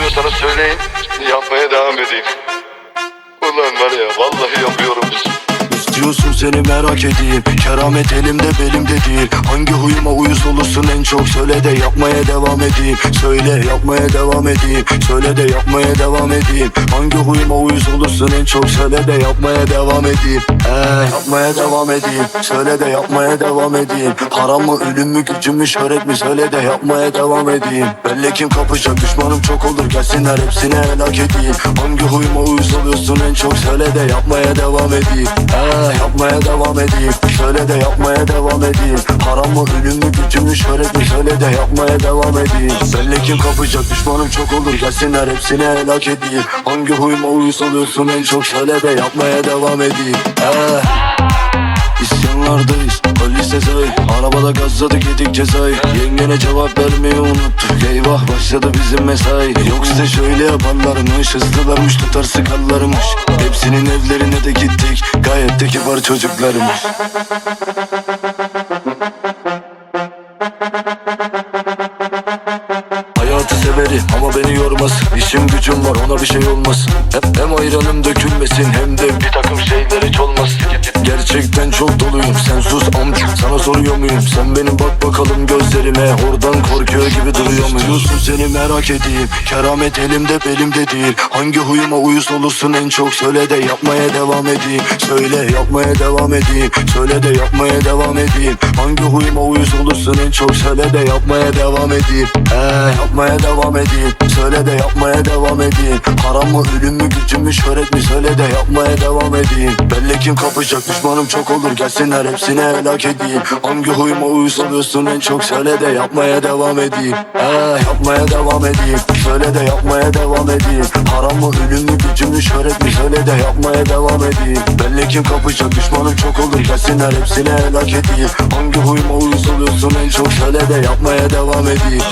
oluyorsanız söyleyin. Yapmaya devam edeyim. Ulan var ya vallahi yapıyorum. İstiyorsun seni merak edeyim. Keramet elimde belimde değil. Hangi huyuma uyuz olursun en çok? Söyle de yapmaya devam edeyim. Söyle yapmaya devam edeyim. Söyle de yapmaya devam edeyim. Hangi huyuma uyuz olursun en çok? Söyle de yapmaya devam edeyim. Ee, yapmaya devam edeyim. Söyle de yapmaya devam edeyim. Haram mı ölüm mü gücüm mü şöhret mi? Söyle de yapmaya devam edeyim. Belli kim kapacak? Düşmanım çok olur. Gelsinler hepsine helak edeyim. Hangi huyuma uyuz oluyorsun en çok Söyle de yapmaya devam edeyim. Ee, yapmaya devam edeyim. Söyle de yapmaya devam edeyim. Haram mı ölüm mü gücüm mü şöhret mi? Söyle de yapmaya devam edeyim. Belli kim kapacak düşmanım çok olur. Gelsinler hepsine helak edeyim. Hangi huyuma uyuz oluyorsun en çok? Söyle de yapmaya devam edeyim. Ee, İsyanlardayız Ali Sezai Arabada gazladık yedik cezayı. Yengene cevap vermeyi unuttuk Eyvah başladı bizim mesai. Yok size şöyle yaparlarmış Hızlılarmış tutar sıkarlarmış. Hepsinin evlerine de gittik Gayet de kibar çocuklarmış Hayatı severim ama beni yormaz İşim gücüm var ona bir şey olmaz Hem, hem ayranım dökülmesin hem de bir takım şeyler hiç olmaz soruyor muyum? Sen benim bak bakalım gözlerime Oradan korkuyor gibi duruyor muyum? Diyorsun seni merak edeyim. Keramet elimde belimde değil. Hangi huyuma uyuz olursun en çok Söyle de yapmaya devam edeyim. Söyle yapmaya devam edeyim. Söyle de yapmaya devam edeyim. Hangi huyuma uyuz olursun en çok Söyle de yapmaya devam edeyim. Ee, yapmaya devam edeyim. Söyle de yapmaya devam edeyim. Haram mı ölüm mü gücüm mü şöhret mi? Söyle de yapmaya devam edeyim. Belli kim kapacak düşmanım çok olur. Gelsinler hepsine helak edeyim. Hangi huyuma uyuz oluyorsun en çok Söyle de yapmaya devam edeyim. Ee, yapmaya devam edeyim. Söyle de yapmaya devam edeyim. Haram mı ölüm mü gücüm mü şöhret mi? Söyle de yapmaya devam edeyim. Belli kim kapacak düşmanım çok olur. Gelsinler hepsine helak edeyim. Hangi huyuma uyuz oluyorsun en çok? Söyle de yapmaya devam edeyim